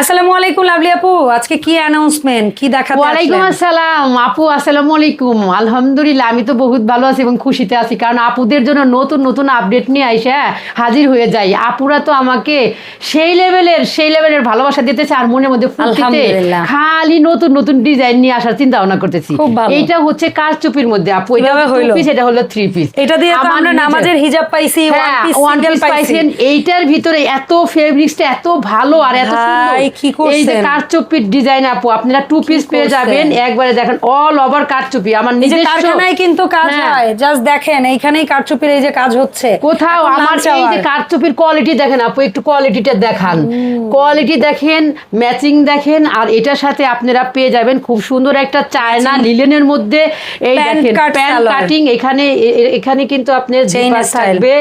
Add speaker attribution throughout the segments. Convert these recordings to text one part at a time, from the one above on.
Speaker 1: আসসালামু আলাইকুম লাভলি আপু। আজকে কি অ্যানাউন্সমেন্ট কি দেখাতে
Speaker 2: ওয়ালাইকুম আসসালাম। আপু আসসালামু আলাইকুম। আলহামদুলিল্লাহ আমি তো বহুত ভালো আছি এবং খুশিতে আছি কারণ আপুদের জন্য নতুন নতুন আপডেট নিয়ে আইসা হাজির হয়ে যাই। আপুরা তো আমাকে সেই লেভেলের সেই লেভেলের ভালোবাসা দিতেছে আর মনের মধ্যে খালি নতুন নতুন ডিজাইন নিয়ে আসার চিন্তা ভাবনা করতেছি। এইটা হচ্ছে কারচুপির মধ্যে আপু? এটা পিস এটা হলো থ্রি পিস
Speaker 1: এটা দিয়ে তো আমরা নামাজের হিজাব পাইছি ওয়ান
Speaker 2: হ্যাঁ,
Speaker 1: পিস
Speaker 2: piece
Speaker 1: পাইছি।
Speaker 2: এইটার ভিতরে এত ফেব্রিক্সটা এত ভালো আর এত সুন্দর।
Speaker 1: কি করছেন?
Speaker 2: এই যে কারচুপির ডিজাইন আপু আপনারা টু পিস পেয়ে যাবেন একবারে দেখেন অল ওভার কারচুপি আমার নিজস্ব
Speaker 1: কারখানায় কিন্তু কাজ
Speaker 2: হ্যাঁ।
Speaker 1: হয় জাস্ট দেখেন এইখানেই কারচুপির এই যে কাজ হচ্ছে।
Speaker 2: কোথাও আমার এই যে। কারচুপির কোয়ালিটি দেখেন আপু একটু কোয়ালিটিটা দেখান। কোয়ালিটি দেখেন ম্যাচিং দেখেন আর এটার সাথে আপনারা পেয়ে যাবেন খুব সুন্দর একটা চায়না লিলেনের মধ্যে। এই দেখেন প্যান কাটিং এখানে এখানে কিন্তু আপনার থাকবে।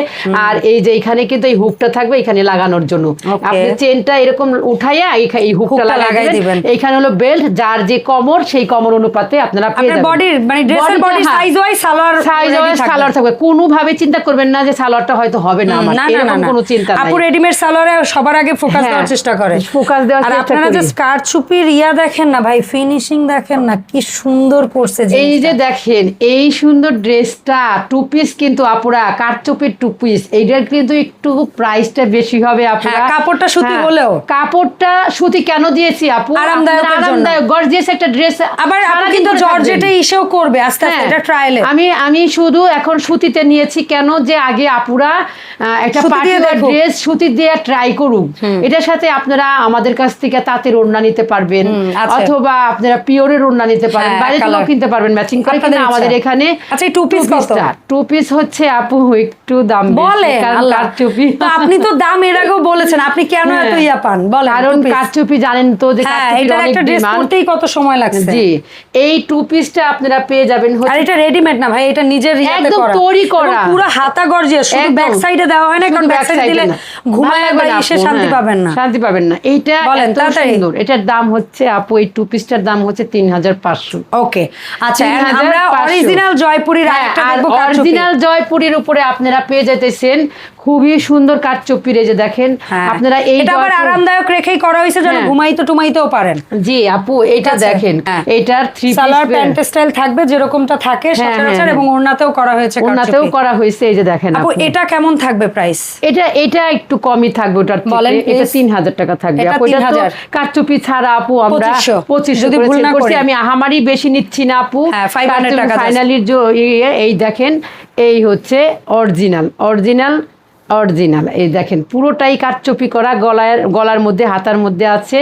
Speaker 2: আর এই যে এখানে কিন্তু এই হুকটা থাকবে এখানে লাগানোর জন্য। আপনি চেনটা এরকম উঠাইয়া এই হুকটা
Speaker 1: হুকটা
Speaker 2: লাগাই
Speaker 1: লাগাই
Speaker 2: দিবেন।
Speaker 1: দিবেন।
Speaker 2: এইখানে হলো বেল্ট যার যে কমর সেই কমর অনুপাতে আপনারা পেয়ে যাবেন।
Speaker 1: বডির মানে ড্রেসের বডি
Speaker 2: হ্যাঁ।
Speaker 1: Size wise salwar
Speaker 2: size
Speaker 1: ready
Speaker 2: salwar থাকবে। কোনোভাবে চিন্তা করবেন না যে সালোয়ারটা হয়তো হবে না আমার।
Speaker 1: না না না
Speaker 2: এরকম কোনো চিন্তা নাই।
Speaker 1: আপু রেডিমেড সালোয়ারে সবার আগে ফোকাস
Speaker 2: হ্যাঁ,
Speaker 1: দেওয়ার চেষ্টা করে।
Speaker 2: Focus দেওয়ার
Speaker 1: আর
Speaker 2: চেষ্টা
Speaker 1: আপনারা যে স্কার্ট চুপির ইয়া দেখেন না ভাই ফিনিশিং দেখেন না কি সুন্দর করছে
Speaker 2: এই যে দেখেন এই সুন্দর ড্রেসটা টু পিস কিন্তু আপুরা কারচুপির টু পিস এইটার কিন্তু একটু প্রাইসটা বেশি হবে
Speaker 1: হ্যাঁ, কাপড়টা সুতি হলেও।
Speaker 2: কাপড়টা সুতি কেন দিয়েছি আপু? আরামদায়ক গর্জিয়াস একটা ড্রেস
Speaker 1: আবার আপনি কিন্তু জর্জেটে ইসেও করবে আস্তে আস্তে এটা ট্রায়ালে
Speaker 2: হ্যাঁ। আমি আমি শুধু এখন সুতিতে নিয়েছি কেন যে আগে আপুরা একটা
Speaker 1: সুতি দিয়ে
Speaker 2: পার্টি
Speaker 1: দেখুক।
Speaker 2: ড্রেস সুতি দিয়ে ট্রাই করুক। এটার সাথে আপনারা আমাদের কাছ থেকে তাঁতের ওড়না নিতে পারবেন অথবা আপনারা পিওরের ওড়না নিতে পারেন
Speaker 1: হ্যাঁ,
Speaker 2: বাইরে থেকেও কিনতে পারবেন ম্যাচিং করে কিন্তু আমাদের এখানে
Speaker 1: আচ্ছা, two কত?
Speaker 2: টু। পিস হচ্ছে আপু একটু দাম
Speaker 1: বলে আপনি তো দাম এর আগেও বলেছেন আপনি কেন এত
Speaker 2: হ্যাঁ।
Speaker 1: ইয়া পান? বলেন
Speaker 2: কারণ। কারচুপি জানেন তো যে কারচুপির
Speaker 1: এটার
Speaker 2: অনেক
Speaker 1: একটা ড্রেস
Speaker 2: demand।
Speaker 1: করতেই কত সময় লাগছে।
Speaker 2: জি এই টু পিসটা আপনারা পেয়ে যাবেন
Speaker 1: আর এটা রেডিমেড না ভাই এটা নিজের ইয়াতে করা।
Speaker 2: তৈরি করা।
Speaker 1: পুরো হাতা গর্জিয়াস শুধু ব্যাক সাইডে দেওয়া হয় না কারণ ব্যাক
Speaker 2: back
Speaker 1: সাইডে
Speaker 2: side এ
Speaker 1: দিলে ঘুমায়
Speaker 2: ভালো
Speaker 1: বা
Speaker 2: লাগবে না
Speaker 1: এসে শান্তি পাবেন না।
Speaker 2: শান্তি পাবেন না। এইটা
Speaker 1: বলেন,
Speaker 2: সুন্দর। এটার দাম হচ্ছে আপু এই টু পিসটার দাম হচ্ছে তিন হাজার পাঁচশো।
Speaker 1: ওকে আচ্ছা আমরা। অরিজিনাল জয়পুরীর আরেকটা
Speaker 2: হ্যাঁ, আর
Speaker 1: দেখব
Speaker 2: অরিজিনাল জয়পুরীর উপরে আপনারা পেয়ে যেতেছেন খুবই সুন্দর কাঠচুপির এই যে দেখেন
Speaker 1: হ্যাঁ।
Speaker 2: আপনারা এই
Speaker 1: এটা আবার আরামদায়ক রেখেই করা হয়েছে যেন
Speaker 2: হ্যাঁ।
Speaker 1: ঘুমাইতে টুমাইতেও পারেন
Speaker 2: জি আপু এটা দেখেন
Speaker 1: হ্যাঁ।
Speaker 2: এইটার থ্রি
Speaker 1: সালোয়ার প্যান্ট স্টাইল থাকবে যেরকমটা থাকে সচরাচর এবং ওড়নাতেও করা হয়েছে কারচুপি।
Speaker 2: করা হয়েছে এই যে দেখেন
Speaker 1: আপু। এটা কেমন থাকবে প্রাইস
Speaker 2: এটা এটা একটু কমই থাকবে ওটার।
Speaker 1: বলেন,
Speaker 2: এটা
Speaker 1: please।
Speaker 2: তিন হাজার টাকা থাকবে আপু এটা তো
Speaker 1: 3000
Speaker 2: কারচুপি ছাড়া আপু আমরা
Speaker 1: 2500
Speaker 2: পঁচিশশো
Speaker 1: যদি
Speaker 2: যদি
Speaker 1: ভুল না করি।
Speaker 2: আমি আহামারি বেশি নিচ্ছি না আপু
Speaker 1: হ্যাঁ, 500 টাকা
Speaker 2: যে ইয়ে, এই দেখেন এই হচ্ছে অরিজিনাল অরিজিনাল অরিজিনাল। এই দেখেন পুরোটাই কাটচপি করা গলায় গলার মধ্যে হাতার মধ্যে আছে।